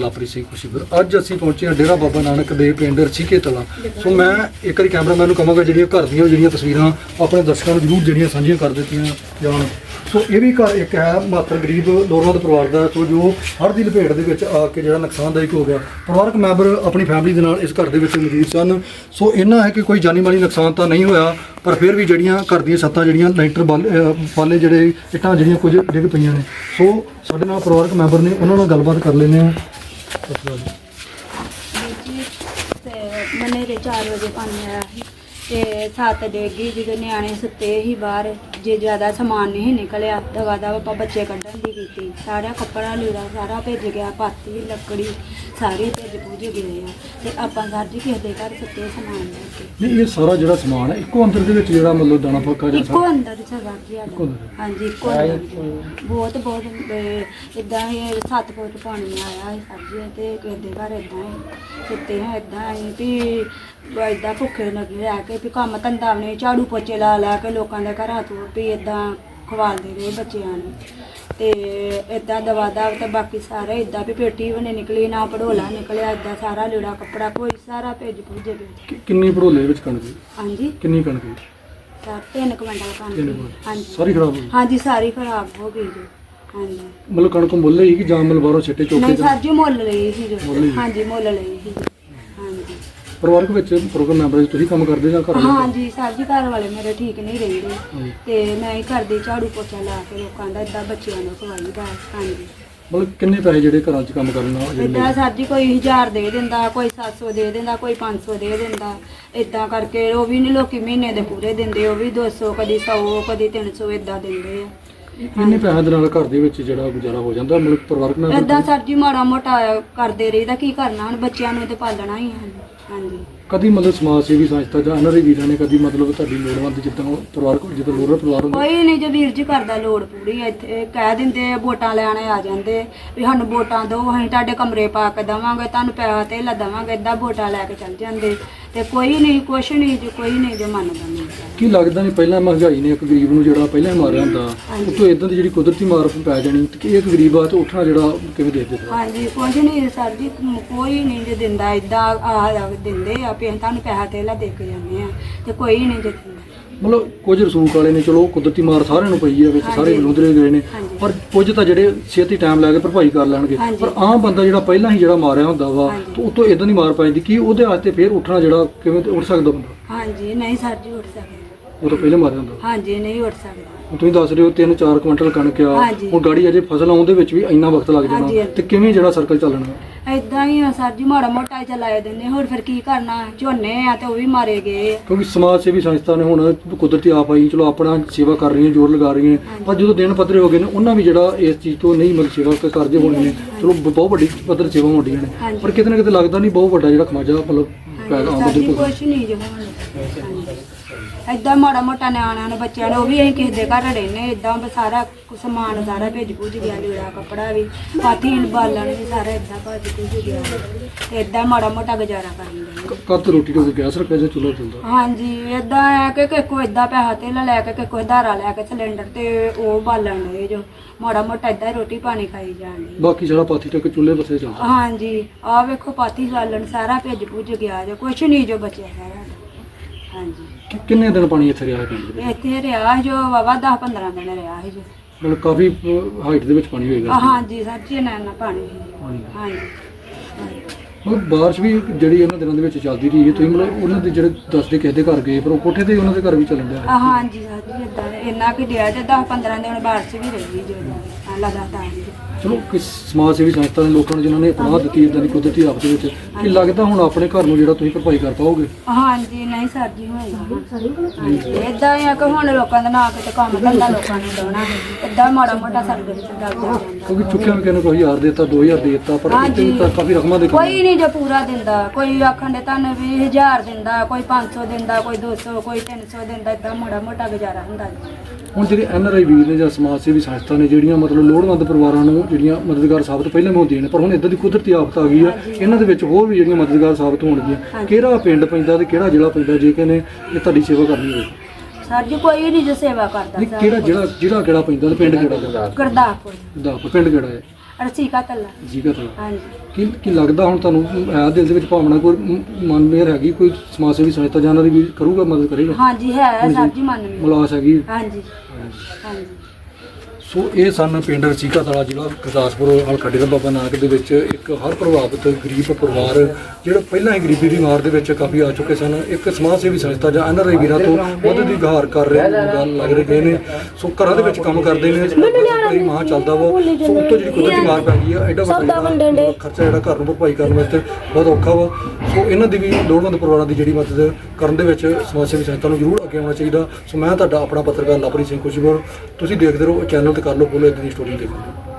ਲਾਪਰੀ ਸਿੰਘ ਖੁਸ਼ੀਪੁਰ ਅੱਜ ਅਸੀਂ ਪਹੁੰਚੇ ਹਾਂ ਡੇਰਾ ਬਾਬਾ ਨਾਨਕ ਦੇ ਪਿੰਡ ਰਚੀਕੇ ਤਲਾ। ਸੋ ਮੈਂ ਇੱਕ ਵਾਰੀ ਕੈਮਰਾਮੈਨ ਨੂੰ ਕਹਾਂਗਾ ਜਿਹੜੀਆਂ ਘਰ ਦੀਆਂ ਜਿਹੜੀਆਂ ਤਸਵੀਰਾਂ ਆਪਣੇ ਦਰਸ਼ਕਾਂ ਨੂੰ ਜ਼ਰੂਰ ਜਿਹੜੀਆਂ ਸਾਂਝੀਆਂ ਕਰ ਦਿੱਤੀਆਂ ਜਾਣ। ਸੋ ਇਹ ਵੀ ਘਰ ਇੱਕ ਹੈ, ਮਾਤਰ ਗਰੀਬ ਲੋੜਵੰਦ ਪਰਿਵਾਰ ਦਾ। ਸੋ ਜੋ ਹੜ੍ਹ ਦੀ ਲਪੇਟ ਦੇ ਵਿੱਚ ਆ ਕੇ ਜਿਹੜਾ ਨੁਕਸਾਨਦਾਇਕ ਹੋ ਗਿਆ। ਪਰਿਵਾਰਕ ਮੈਂਬਰ ਆਪਣੀ ਫੈਮਿਲੀ ਦੇ ਨਾਲ ਇਸ ਘਰ ਦੇ ਵਿੱਚ ਮੌਜੂਦ ਸਨ। ਸੋ ਇਹਨਾਂ ਹੈ ਕਿ ਕੋਈ ਜਾਨੀ ਮਾਲੀ ਨੁਕਸਾਨ ਤਾਂ ਨਹੀਂ ਹੋਇਆ, ਪਰ ਫਿਰ ਵੀ ਜਿਹੜੀਆਂ ਘਰ ਦੀਆਂ ਛੱਤਾਂ, ਜਿਹੜੀਆਂ ਲੈਂਟਰ ਬਾਲ- ਅਹ ਜਿਹੜੇ ਇੱਟਾਂ ਜਿਹੜੀਆਂ ਕੁਝ ਡਿੱਗ ਪਈਆਂ ਨੇ। ਸੋ ਸਾਡੇ ਨਾਲ ਪਰਿਵਾਰਕ ਮੈਂਬਰ ਨੇ, ਉਹਨਾਂ ਨਾਲ ਗੱਲਬਾਤ ਕਰ ਲੈਂਦੇ ਹਾਂ। ਜੀ। ਜੀ ਤੇ ਮਨੇਰੇ 4 ਵਜੇ ਪਾਣੀ ਆਇਆ ਸੀ ਤੇ ਸੱਤ ਡੇਗੀ, ਜਦੋਂ ਨਿਆਣੇ ਸੁੱਤੇ ਸੀ ਬਾਹਰ ਜੇ ਜ਼ਿਆਦਾ ਸਮਾਨ ਨਹੀਂ ਨਿਕਲਿਆ ਦਵਾ ਦਵਾ ਆਪਾਂ ਬੱਚੇ ਕੱਢਣ ਦੀ ਕੀਤੀ। ਸਾਰਾ ਕੱਪੜਾ ਲੀੜਾ ਸਾਰਾ ਭੇਜ ਗਿਆ ਪਾਤੀ ਲੱਕੜੀ ਸਾਰੀ ਭੇਜ ਭੁੱਜ ਗਏ ਆ। ਤੇ ਆਪਾਂ ਸਰ ਜੀ ਕਿਸੇ ਦੇ ਘਰ ਸੁੱਤੇ ਸਮਾਨ ਲੈ ਕੇ। ਨਹੀਂ ਇਹ ਸਾਰਾ ਜਿਹੜਾ ਸਮਾਨ ਹੈ ਇੱਕੋ ਅੰਦਰ ਦੇ ਵਿੱਚ ਜਿਹੜਾ ਮਤਲਬ ਦਾਣਾ ਫੱਕਾ ਜਾਂ ਇੱਕੋ ਅੰਦਰ ਸਰ ਜੀ ਇੱਕੋ ਅੰਦਰ। ਹਾਂਜੀ ਇੱਕੋ ਅੰਦਰ। ਬਹੁਤ ਬਹੁਤ ਇਦਾਂ ਹੀ 7 ਫੁੱਟ ਪਾਣੀ ਆਇਆ ਸੀ ਸਰ ਜੀ ਤੇ ਕਿਸੇ ਦੇ ਘਰ ਇਦਾਂ ਹੀ ਸੁੱਤੇ ਹਾਂ ਇਦਾਂ ਹੀ ਵੀ ਇਦਾਂ ਭੁੱਖੇ ਲੱਗੇ ਰਹਿ ਕੇ ਵੀ ਕੰਮ ਧੰਦਾ ਵੀ ਨਹੀਂ ਝਾੜੂ ਪੋਚੇ ਲਾ ਲਾ ਕੇ ਲੋਕਾਂ ਦੇ ਘਰਾਂ ਤੋਂ ਵੀ ਇਦਾਂ ਖਵਾਲਦੇ ਰਹੇ ਬੱਚਿਆਂ ਨੂੰ ਤੇ ਇਦਾਂ ਦਵਾ ਦਵ ਤੇ ਬਾਕੀ ਸਾਰੇ ਇਦਾਂ ਵੀ ਪੇਟੀ ਨਹੀਂ ਨਿਕਲੀ ਨਾ ਪੜੋਲਾ ਨਿਕਲਿਆ ਇਦਾਂ ਸਾਰਾ ਲੀੜਾ ਕੱਪੜਾ ਕੋਈ ਸਾਰਾ ਭੇਜ ਭੁੱਜ ਕਿ- ਕਿੰਨੀ ਭੜੋਲੇ ਵਿੱਚ ਕਣਕ ਸੀ? ਹਾਂਜੀ ਕਿੰਨੀ ਕਣਕ ਸੀ? ਤਿੰਨ ਕੁਇੰਟਲ ਤਿੰਨ ਕਣਕ ਕੁਇੰਟਲ। ਹਾਂਜੀ ਸਾਰੀ ਖਰਾਬ ਹੋ ਗਈ ਹਾਂਜੀ ਸਾਰੀ ਖਰਾਬ ਹੋ ਗਈ ਜੀ ਹਾਂਜੀ ਮਤਲਬ ਕਣਕ ਮੁੱਲ ਹੀ ਕਿ ਜਾਂ ਮਤਲਬ ਬਾਹਰੋਂ ਛੱਟੇ ਚੋਕੇ ਨਹੀਂ ਸਰ ਜੀ ਮੁੱਲ ਲਈ ਸੀ ਜੋ ਲਈ? ਹਾਂਜੀ ਮੁੱਲ ਲਈ ਸੀ ਜੀ। ਪਰਿਵਾਰਕ ਵਿੱਚ ਪ੍ਰੋਗਰਾਮ ਮੈਂਬਰ ਜੀ ਤੁਸੀਂ ਕੰਮ ਕਰਦੇ ਜਾਂ ਘਰ ਵਾਲੇ? ਹਾਂਜੀ ਸਰ ਜੀ ਘਰ ਵਾਲੇ ਮੇਰੇ ਠੀਕ ਨਹੀਂ ਰਹਿੰਦੇ। ਹਾਂਜੀ। ਤੇ ਮੈਂ ਹੀ ਘਰ ਦੀ ਝਾੜੂ ਪੋਚਾ ਲਾ ਕੇ ਲੋਕਾਂ ਦਾ ਏਦਾਂ ਬੱਚਿਆਂ ਨੂੰ ਖਵਾਈਦਾ ਹਾਂਜੀ। ਮਤਲਬ ਕਿੰਨੇ ਪੈਸੇ ਜਿਹੜੇ ਘਰਾਂ 'ਚ ਕੰਮ ਕਰਨ ਨਾਲ ਜਿਹੜੇ ਸਰ ਜੀ ਕੋਈ 1000 ਦੇ ਦਿੰਦਾ ਕੋਈ 700 ਦੇ ਦਿੰਦਾ ਕੋਈ 500 ਦੇ ਦਿੰਦਾ। ਏਦਾਂ ਕਰਕੇ ਉਹ ਵੀ ਨਹੀਂ ਲੋਕੀ ਮਹੀਨੇ ਦੇ ਪੂਰੇ ਦਿੰਦੇ ਉਹ ਵੀ 200 ਕਦੀ 100 ਕਦੀ 300 ਏਦਾਂ ਦਿੰਦੇ ਆ। ਇੰਨੇ ਪੈਸਿਆਂ ਦੇ ਨਾਲ ਘਰ ਦੇ ਵਿੱਚ ਜਿਹੜਾ ਗੁਜ਼ਾਰਾ ਹੋ ਜਾਂਦਾ? ਮਤਲਬ ਪਰਿਵਾਰਕ ਮੈਂਬਰ ਏਦਾਂ ਸਰ ਜੀ ਮਾੜਾ ਮੋਟਾ ਕਰਦੇ ਰਹੀਦਾ ਕੀ ਕਰਨਾ? ਹੁਣ ਬੱਚਿਆਂ ਨੂੰ ਤੇ ਪਾਲਣਾ ਹੀ ਹੈ ਹਾਂਜੀ ਕਦੀ ਮਤਲਬ ਸਮਾਜ ਸੇਵੀ ਸੰਸਥਾ ਜਾਂ ਅਨਰੇ ਵੀਰਾਂ ਨੇ ਕਦੀ ਮਤਲਬ ਤੁਹਾਡੀ ਲੋੜਵੰਦ ਜਿੱਦਾਂ ਉਹ ਪਰਿਵਾਰਕ ਜਦੋਂ ਲੋੜਵੰਦ ਪਰਿਵਾਰ ਹੁੰਦੇ ਕੋਈ ਨਹੀਂ ਜੇ ਵੀਰ ਜੀ ਕਰਦਾ ਲੋੜ ਪੂਰੀ। ਇੱਥੇ ਕਹਿ ਦਿੰਦੇ ਆ, ਵੋਟਾਂ ਲੈਣੇ ਆ ਜਾਂਦੇ। ਵੀ ਸਾਨੂੰ ਵੋਟਾਂ ਦਿਓ ਅਸੀਂ ਤੁਹਾਡੇ ਕਮਰੇ ਪਾ ਕੇ ਦੇਵਾਂਗੇ ਤੁਹਾਨੂੰ ਪੈਸਾ ਤੇ ਦੇਵਾਂਗੇ ਏਦਾਂ ਵੋਟਾਂ ਲੈ ਕੇ ਚੱਲ ਜਾਂਦੇ। ਤੇ ਕੋਈ ਨਹੀਂ ਕੁਛ ਨਹੀਂ ਜੇ ਕੋਈ ਨਹੀਂ ਜੇ ਮੰਨਦਾ ਨਹੀਂ। ਕੀ ਲੱਗਦਾ ਨਹੀਂ ਪਹਿਲਾਂ ਮਹਿੰਗਾਈ ਨੇ ਇੱਕ ਗਰੀਬ ਨੂੰ ਜਿਹੜਾ ਪਹਿਲਾਂ ਹੀ ਮਾਰਿਆ ਹੁੰਦਾ ਹਾਂਜੀ। ਉਤੋਂ ਇਦਾਂ ਦੀ ਜਿਹੜੀ ਕੁਦਰਤੀ ਮਾਰ ਪੈ ਜਾਣੀ ਤੇ ਕਿ ਇੱਕ ਗਰੀਬ ਆ ਤੇ ਉੱਠਣਾ ਜਿਹੜਾ ਕਿਵੇਂ ਦੇ ਦਿੱਤਾ ਹਾਂਜੀ ਕੁਝ ਨਹੀਂ ਸਰ ਜੀ ਕੋਈ ਨਹੀਂ ਜੇ ਦਿੰਦਾ ਆ ਦਿੰਦੇ ਆ ਅਸੀਂ ਤੁਹਾਨੂੰ ਪੈਸਾ ਤੇ ਦੇ ਕੇ ਜਾਂਦੇ ਆ ਤੇ ਕੋਈ ਨਹੀਂ ਜੇ ਦਿੰਦਾ। ਮਤਲਬ ਕੁਝ ਰਸੂਖ ਵਾਲੇ ਨੇ ਚਲੋ ਕੁਦਰਤੀ ਮਾਰ ਸਾਰਿਆਂ ਨੂੰ ਪਈ ਹੈ ਵਿੱਚ ਸਾਰੇ ਹਾਂਜੀ। ਲੁੰਦਰੇ ਗਏ ਨੇ। ਪਰ ਕੁਝ ਤਾਂ ਜਿਹੜੇ ਛੇਤੀ ਟਾਈਮ ਲੈ ਕੇ ਭਰਪਾਈ ਕਰ ਲੈਣਗੇ। ਪਰ ਆਮ ਬੰਦਾ ਜਿਹੜਾ ਪਹਿਲਾਂ ਹੀ ਜਿਹੜਾ ਮਾਰਿਆ ਹੁੰਦਾ ਵਾ ਹਾਂਜੀ। ਤੇ ਉਤੋਂ ਇਦਾਂ ਦੀ ਮਾਰ ਪੈ ਜਾਂਦੀ ਕੀ ਉਹਦੇ ਵਾਸਤੇ ਫੇਰ ਉੱਠਣਾ ਜਿਹੜਾ ਕਿਵੇਂ ਉੱਠ ਸਕਦਾ ਬੰਦਾ ਹਾਂਜੀ ਨਹੀਂ ਸਰ ਜੀ ਉੱਠ ਸਕਦਾ ਉਹ ਤਾਂ ਪਹਿਲਾਂ ਮਾਰਿਆ ਹੁੰਦਾ। ਹਾਂਜੀ ਨਹੀਂ ਉੱਠ ਸਕਦਾ। ਹੁਣ ਤੁਸੀਂ ਦੱਸ ਰਹੇ ਹੋ 3-4 ਕੁਇੰਟਲ ਕਣਕ ਆ। ਹਾਂਜੀ। ਹੁਣ ਗਾੜੀ ਅਜੇ ਫਸਲ ਆਉਣ ਦੇ ਵਿੱਚ ਵੀ ਇੰਨਾ ਵਕਤ ਲੱਗ ਹਾਂਜੀ, ਜਾਣਾ। ਹਾਂਜੀ। ਤੇ ਕਿਵੇਂ ਜਿਹੜਾ ਸਰਕਲ ਚੱਲਣਾ? ਏਦਾਂ ਹੀ ਆ ਸਰ ਜੀ ਮਾੜਾ ਮੋਟਾ ਹੀ ਚਲਾਏ ਦਿੰਦੇ ਹੋਰ ਫਿਰ ਕੀ ਕਰਨਾ? ਝੋਨੇ ਆ ਤੇ ਉਹ ਵੀ ਮਾਰੇ ਗਏ। ਆ। ਕਿਉਂਕਿ ਸਮਾਜ ਸੇਵੀ ਸੰਸਥਾ ਨੇ ਹੁਣ ਕੁਦਰਤੀ ਆਪ ਆਈ ਚਲੋ ਆਪਣਾ ਸੇਵਾ ਕਰ ਰਹੀਆਂ ਜ਼ੋਰ ਲਗਾ ਰਹੀਆਂ। ਪਰ ਜਦੋਂ ਦਿਨ ਪੱਧਰੇ ਹੋ ਗਏ ਨੇ ਉਹਨਾਂ ਵੀ ਜਿਹੜਾ ਇਸ ਚੀਜ਼ ਤੋਂ ਨਹੀਂ ਮਤਲਬ ਸੇਵਾ ਕ- ਕਰਦੇ ਹੋਣੇ ਨੇ ਚਲੋ ਬ- ਬਹੁਤ ਵੱਡੀ ਪੱਧਰ ਸੇਵਾ ਹੁੰਦੀਆਂ ਨੇ। ਹਾਂਜੀ। ਪਰ ਕਿਤੇ ਨਾ ਕਿਤੇ ਲੱਗਦਾ ਨਹੀਂ ਬਹੁਤ ਵੱਡਾ ਜਿਹੜਾ ਖਮਾਜਾ ਮਤਲਬ ਪੈਦਾ ਕੋਲ ਕੁਛ ਨਹੀਂ ਜੋ ਹੁਣ। ਏਦਾਂ ਮਾੜਾ ਮੋਟਾ ਨਿਆਣਿਆਂ ਨੂੰ ਬੱਚਿਆਂ ਨੂੰ ਉਹ ਵੀ ਅਸੀਂ ਕਿਸੇ ਦੇ ਘਰ ਰਹਿੰਦੇ ਬਸ ਸਾਰਾ ਕੁ ਸਮਾਨ ਸਾਰਾ ਭੇਜ ਭੁੱਜ ਗਿਆ ਲੀੜਾ ਕੱਪੜਾ ਵੀ ਪਾਥੀ ਬਾਲਣ ਵੀ ਸਾਰਾ ਏਦਾਂ ਭੱਜ ਭੁੱਜ ਗਿਆ। ਤੇ ਏਦਾਂ ਮਾੜਾ ਮੋਟਾ ਗੁਜ਼ਾਰਾ ਕਰਨ ਦੇ। ਕ- ਤੋਂ ਰੋਟੀ ਤੋਂ ਗੈਸ ਰੱਖਿਆ ਜਾਂ ਚੁੱਲ੍ਹਾ ਚੱਲਦਾ ਹਾਂਜੀ ਏਦਾਂ ਆ ਕਿ ਕਿ ਕੋਈ ਏਦਾਂ ਪੈਸਾ ਤੇ ਲੈ ਕੇ ਕਿ ਕੋਈ ਧਾਰਾ ਲੈ ਕੇ ਸਿਲੰਡਰ ਤੇ ਉਹ ਬਾਲਣ ਦੇ ਜੋ ਮਾੜਾ ਮੋਟਾ ਏਦਾਂ ਹੀ ਰੋਟੀ ਪਾਣੀ ਖਾਈ ਜਾਂਦੇ ਬਾਕੀ ਸਾਰਾ ਪਾਥੀ ਟੱਕ ਚੁੱਲ੍ਹੇ ਬਸੇ ਚੱਲਦਾ ਹਾਂਜੀ ਆ ਵੇਖੋ ਪਾਥੀ ਬਾਲਣ ਸਾਰਾ ਭੇਜ ਭੁੱਜ ਗਿਆ ਜੋ ਕੁਛ ਨਹੀਂ ਜੋ ਬਚਿਆ ਸਾਰਾ ਹਾਂਜੀ। ਕਿੰਨੇ ਦਿਨ ਪਾਣੀ ਇੱਥੇ ਰਿਹਾ ਹੈ ਪਿੰਡ ਦੇ ਵਿੱਚ? ਇੱਥੇ ਰਿਹਾ ਜੋ ਵਾਵਾ 10 15 ਦਿਨ ਰਿਹਾ ਸੀ ਜੋ ਮਤਲਬ ਕਾਫੀ ਹਾਈਟ ਦੇ ਵਿੱਚ ਪਾਣੀ ਹੋਏਗਾ ਆ, ਹਾਂਜੀ ਸਰ ਜੀ ਨਾ ਨਾ ਪਾਣੀ। ਹਾਂਜੀ ਹਾਂਜੀ। ਮਤਲਬ ਬਾਰਿਸ਼ ਵੀ ਜਿਹੜੀ ਇਹਨਾਂ ਦਿਨਾਂ ਦੇ ਵਿੱਚ ਚੱਲਦੀ ਰਹੀ ਹੈ ਤੁਸੀਂ ਮਤਲਬ ਉਹਨਾਂ ਦੇ ਜਿਹੜੇ ਦੱਸਦੇ ਕਿਸੇ ਦੇ ਘਰ ਗਏ ਪਰ ਉਹ ਕੋਠੇ ਤੇ ਉਹਨਾਂ ਦੇ ਘਰ ਵੀ ਚੱਲਣ ਡਿਆ ਆ, ਹਾਂਜੀ ਸਰ ਜੀ ਏਦਾਂ ਇੰਨਾ ਕਿ ਡਿਆ ਜੇ 10 15 ਦਿਨ ਬਾਰਿਸ਼ ਵੀ ਰਹੀ ਜੋ ਲਗਾਤਾਰ ਜੀ। ਚਲੋ ਕਿਸ ਸਮਾਜ ਸੇਵੀ ਸੰਸਥਾ ਦੇ ਲੋਕਾਂ ਨੂੰ ਜਿਨ੍ਹਾਂ ਨੇ ਪਨਾਹ ਦਿੱਤੀ ਇਦਾਂ ਦੀ ਕੁਦਰਤੀ ਆਫਤ ਦੇ ਵਿੱਚ ਕੀ ਲੱਗਦਾ ਹੁਣ ਆਪਣੇ ਘਰ ਨੂੰ ਜਿਹੜਾ ਤੁਸੀਂ ਭਰਪਾਈ ਕਰ ਪਾਓਗੇ? ਹਾਂਜੀ ਨਹੀਂ ਸਰ ਜੀ ਹੋਏਗਾ। ਏਦਾਂ ਆ ਕਿ ਹੁਣ ਲੋਕਾਂ ਦਾ ਨਾ ਕਿਤੇ ਕੰਮ ਧੰਦਾ ਲੋਕਾਂ ਨੂੰ ਦੋਣਾ ਏਦਾਂ ਮਾੜਾ ਮੋਟਾ ਵਿੱਚ ਚੱਲਦਾ ਕਿਉਂਕਿ ਚੁੱਕਿਆ ਵੀ ਕੋਈ 1000 ਦੇ ਦਿੱਤਾ 2000 ਦੇ ਦਿੱਤਾ ਪਰ ਇੱਥੇ ਵੀ ਤਾਂ ਕਾਫੀ ਰਕਮਾਂ ਦੇ ਕੰਮ ਕੋਈ ਨਹੀਂ ਜੋ ਪੂਰਾ ਦਿੰਦਾ। ਕੋਈ ਆਖਣ ਦੇ ਤੁਹਾਨੂੰ ਵੀ 1000 ਦਿੰਦਾ ਕੋਈ 500 ਦਿੰਦਾ ਕੋਈ 200 ਕੋਈ 300 ਦਿੰਦਾ ਏਦਾਂ ਮਾੜਾ ਮੋਟਾ ਗੁਜ਼ਾਰਾ ਹੁੰਦਾ ਜੀ। ਹੁਣ ਜਿਹੜੇ ਐਨ ਆਰ ਆਈ ਵੀਰ ਨੇ ਜਾਂ ਸਮਾਜ ਸੇਵੀ ਸੰਸਥਾ ਨੇ ਜਿਹੜੀਆਂ ਮਤਲਬ ਲੋੜਵੰਦ ਪਰਿਵਾਰਾਂ ਨੂੰ ਜਿਹੜੀਆਂ ਮਦਦਗਾਰ ਸਾਬਤ ਪਹਿਲਾਂ ਵੀ ਹੁੰਦੀਆਂ ਨੇ ਪਰ ਹੁਣ ਇਦਾਂ ਦੀ ਕੁਦਰਤੀ ਆਫਤ ਆ ਗਈ ਆ ਇਹਨਾਂ ਦੇ ਵਿੱਚ ਹੋਰ ਵੀ ਜਿਹੜੀਆਂ ਮਦਦਗਾਰ ਸਾਬਤ ਹੋਣਗੀਆਂ ਕਿਹੜਾ ਪਿੰਡ ਪੈਂਦਾ ਤੇ ਕਿਹੜਾ ਜ਼ਿਲ੍ਹਾ ਪੈਂਦਾ ਜੇ ਕਿ ਨੇ ਇਹ ਤੁਹਾਡੀ ਸੇਵਾ ਕਰਨੀ ਹੋਵੇ? ਸਰ ਜੀ ਕੋਈ ਨਹੀਂ ਜੋ ਸੇਵਾ ਕਰਦਾ ਨਹੀਂ ਕਿਹੜਾ ਜਿਹੜਾ ਜਿਹੜਾ ਕਿਹੜਾ ਪੈਂਦਾ ਤੇ ਪਿੰਡ ਕਿਹੜਾ? ਗੁਰਦਾਸਪੁਰ। ਦਾ ਪਿੰਡ ਕਿਹੜਾ ਹੈ? ਰਸੀਕਾ ਤੱਲਾ। ਜੀਗਾ ਤਾਂ ਹਾਂਜੀ। ਕੀ ਕੀ ਲੱਗਦਾ ਹੁਣ ਤੁਹਾਨੂੰ ਹੈ ਦਿਲ ਦੇ ਵਿੱਚ ਭਾਵਨਾ ਕੋਈ ਮਨ ਮੇਰ ਹੈਗੀ ਕੋਈ ਸਮਾਜ ਸੇਵੀ ਸੰਸਥਾ ਜਾਂ ਉਹਨਾਂ ਦੀ ਵੀ ਕਰੂਗਾ ਮਦਦ ਕਰੇਗਾ? ਹਾਂਜੀ ਹੈ ਸਰ ਜੀ ਮੰਨ ਲਈ ਮਲਾਸ ਹੈਗੀ? ਹਾਂਜੀ। ਹਾਂਜੀ। ਸੋ ਇਹ ਸਨ ਪਿੰਡ ਰਸੀਕਾ ਤਲਾ ਜ਼ਿਲ੍ਹਾ ਗੁਰਦਾਸਪੁਰ ਹਲਕਾ ਡੇਰਾ ਬਾਬਾ ਨਾਨਕ ਦੇ ਵਿੱਚ ਇੱਕ ਹਰ ਪ੍ਰਭਾਵਿਤ ਗਰੀਬ ਪਰਿਵਾਰ ਜਿਹੜਾ ਪਹਿਲਾਂ ਹੀ ਗਰੀਬੀ ਦੀ ਮਾਰ ਦੇ ਵਿੱਚ ਕਾਫੀ ਆ ਚੁੱਕੇ ਸਨ। ਇੱਕ ਸਮਾਜ ਸੇਵੀ ਸੰਸਥਾ ਜਾਂ ਐਨਆਰਆਈ ਵੀਰਾਂ ਤੋਂ ਮਦਦ ਦੀ ਗੁਹਾਰ ਕਰ ਰਹੇ ਗੱਲ ਲੱਗ ਰਹੇ ਨੇ। ਸੋ ਘਰਾਂ ਦੇ ਵਿੱਚ ਕੰਮ ਕਰਦੇ ਨੇ ਕੋਈ ਮਾਂ ਚੱਲਦਾ ਵਾ। ਸੋ ਉੱਤੋਂ ਜਿਹੜੀ ਕੁਦਰਤੀ ਮਾਰ ਪੈ ਗਈ ਆ ਐਡਾ ਵੱਡਾ ਖਰਚਾ ਜਿਹੜਾ ਘਰ ਨੂੰ ਭਰਪਾਈ ਕਰਨ ਵਾਸਤੇ ਬਹੁਤ ਔਖਾ ਵਾ। ਸੋ ਇਹਨਾਂ ਦੀ ਵੀ ਲੋੜਵੰਦ ਪਰਿਵਾਰਾਂ ਦੀ ਜਿਹੜੀ ਮਦਦ ਕਰਨ ਦੇ ਵਿੱਚ ਸਮਾਜ ਸੇਵੀ ਸੰਸਥਾ ਨੂੰ ਜ਼ਰੂਰ ਅੱਗੇ ਆਉਣਾ ਚਾਹੀਦਾ। ਸੋ ਮੈਂ ਤੁਹਾਡਾ ਆਪਣਾ ਪੱਤਰਕਾਰ ਲਵਪ੍ਰੀਤ ਸਿੰਘ ਖੁਸ਼ੀਪੁਰ। ਤੁਸੀਂ ਦੇਖਦੇ ਰਹੋ ਚੈਨਲ ਤੇ ਕਰ ਲਓ ਫੋਲੋ ਇਦਾਂ ਦੀ ਸਟੋਰੀ ਦੇਖੋ।